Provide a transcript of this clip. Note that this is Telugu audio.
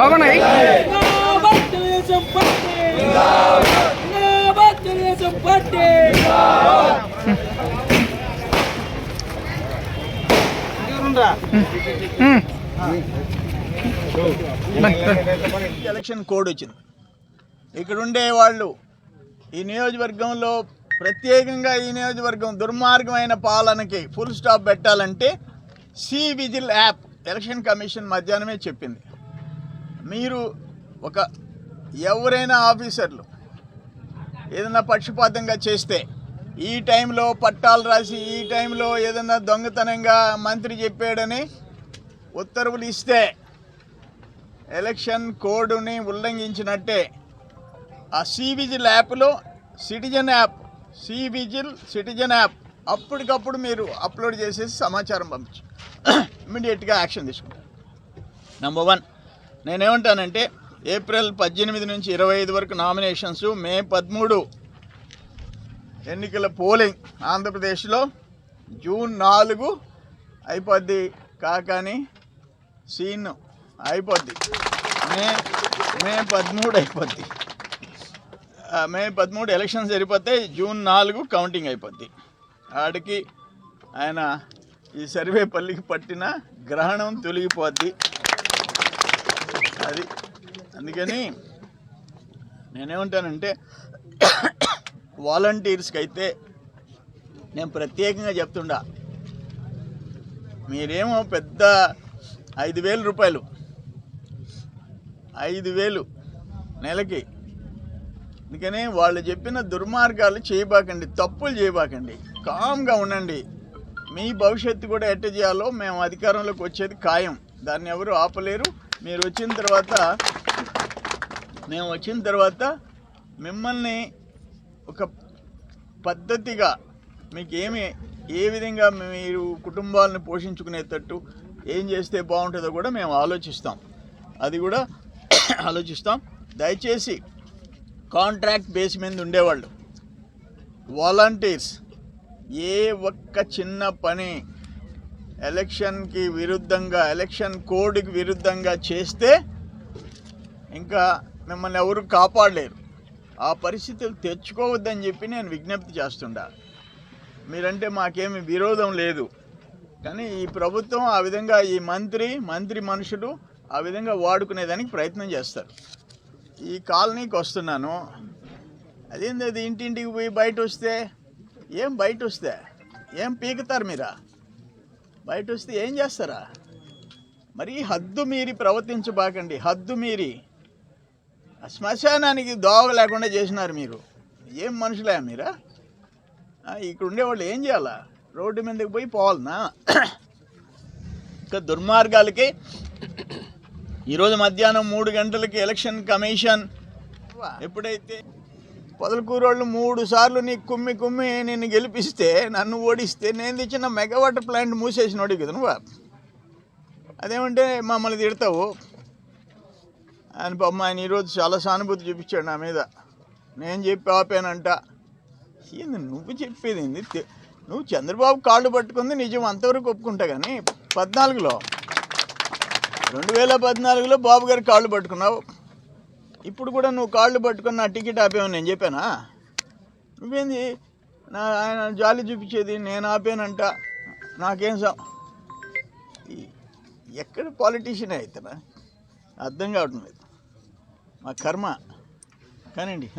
బాగున్నాయి ఎలక్షన్ కోడ్ వచ్చింది. ఇక్కడ ఉండే వాళ్ళు ఈ నియోజకవర్గంలో ప్రత్యేకంగా ఈ నియోజకవర్గం దుర్మార్గమైన పాలనకి ఫుల్ స్టాప్ పెట్టాలంటే C vigil app election commission మధ్యాహ్నమే చెప్పింది. మీరు ఒక ఎవరైనా ఆఫీసర్లు ఏదైనా పక్షపాతంగా చేస్తే ఈ టైంలో పట్టాలు రాసి ఈ టైంలో ఏదైనా దొంగతనంగా మంత్రి చెప్పాడని ఉత్తర్వులు ఇస్తే ఎలక్షన్ కోడ్ని ఉల్లంఘించినట్టే ఆ సి విజిల్ యాప్లో citizen app C vigil citizen app అప్పటికప్పుడు మీరు అప్లోడ్ చేసేసి సమాచారం పంపించు. ఇమీడియట్గా యాక్షన్ తీసుకుంటారు. నెంబర్ వన్ నేనేమంటానంటే ఏప్రిల్ పద్దెనిమిది నుంచి ఇరవై ఐదు వరకు నామినేషన్స్ మే పదమూడు ఎన్నికల పోలింగ్ ఆంధ్రప్రదేశ్లో జూన్ నాలుగు అయిపోద్ది కాకాని సీన్ అయిపోద్ది. మే మే పదమూడు అయిపోద్ది. మే పదమూడు ఎలక్షన్స్ సరిపోతాయి జూన్ నాలుగు కౌంటింగ్ అయిపోద్ది. ఆడికి ఆయన ఈ సర్వేపల్లికి పట్టిన గ్రహణం తొలగిపోద్ది. అది. అందుకని నేనేమంటానంటే వాలంటీర్స్కి అయితే నేను ప్రత్యేకంగా చెప్తుండా మీరేమో పెద్ద ఐదు వేల రూపాయలు ఐదు వేలు నెలకి. అందుకని వాళ్ళు చెప్పిన దుర్మార్గాలు చేయబాకండి తప్పులు చేయబాకండి కామ్గా ఉండండి. మీ భవిష్యత్తు కూడా ఎట్ట చేయాలో మేము అధికారంలోకి వచ్చేది ఖాయం. దాన్ని ఎవరు ఆపలేరు మీరు వచ్చిన తర్వాత మేము వచ్చిన తర్వాత మిమ్మల్ని ఒక పద్ధతిగా మీకు ఏమి ఏ విధంగా మీరు కుటుంబాలను పోషించుకునేటట్టు ఏం చేస్తే బాగుంటుందో కూడా మేము ఆలోచిస్తాం. అది కూడా ఆలోచిస్తాం. దయచేసి కాంట్రాక్ట్ బేస్ మీద ఉండేవాళ్ళు వాలంటీర్స్ ఏ ఒక్క చిన్న పని ఎలక్షన్కి విరుద్ధంగా ఎలక్షన్ కోడ్కి విరుద్ధంగా చేస్తే ఇంకా మిమ్మల్ని ఎవరు కాపాడలేరు. ఆ పరిస్థితులు తెచ్చుకోవద్దని చెప్పి నేను విజ్ఞప్తి చేస్తుండా. మీరంటే మాకేమి విరోధం లేదు. కానీ ఈ ప్రభుత్వం ఆ విధంగా ఈ మంత్రి మంత్రి మనుషులు ఆ విధంగా వాడుకునేదానికి ప్రయత్నం చేస్తారు. ఈ కాలనీకి వస్తున్నాను. అదేంది అది ఇంటింటికి పోయి బయట వస్తే ఏం బయట వస్తే ఏం పీకుతారు మీరా? బయట వస్తే ఏం చేస్తారా? మరీ హద్దు మీరి ప్రవర్తించబాకండి హద్దు మీరి. శ్మశానానికి దోవ లేకుండా చేసినారు మీరు. ఏం మనుషులే మీరా? ఇక్కడ ఉండేవాళ్ళు ఏం చేయాలా? రోడ్డు మీదకి పోయి పోవాలనా? ఇంకా దుర్మార్గాలకి ఈరోజు మధ్యాహ్నం మూడు గంటలకి ఎలక్షన్ కమిషన్. ఎప్పుడైతే పొదలకూరోళ్ళు మూడు సార్లు నీకు కుమ్మి కుమ్మి నిన్ను గెలిపిస్తే నన్ను ఓడిస్తే నేను తెచ్చిన మెగావాటర్ ప్లాంట్ మూసేసినోడి కదా నువ్వు. అదేమంటే మమ్మల్ని తిడతావు? ఆయన పాపం ఆయన ఈరోజు చాలా సానుభూతి చూపించాడు నా మీద. నేను చెప్పి ఆపానంట. ఏంది నువ్వు చెప్పేది ఏంది? నువ్వు చంద్రబాబు కాళ్ళు పట్టుకుంది నిజం అంతవరకు ఒప్పుకుంటా కానీ పద్నాలుగులో రెండు వేల పద్నాలుగులో బాబు గారు కాళ్ళు పట్టుకున్నావు. ఇప్పుడు కూడా నువ్వు కాళ్ళు పట్టుకుని నా టికెట్ ఆపేవని నేను చెప్పానా? నువ్వేంది? నా ఆయన జాలి చూపించేది నేను ఆపానంట. నాకేం సం ఈ- ఎక్కడ పాలిటీషియన్ అవుతున్నా అర్థం కావటం లేదు. మా కర్మ. కానివ్వండి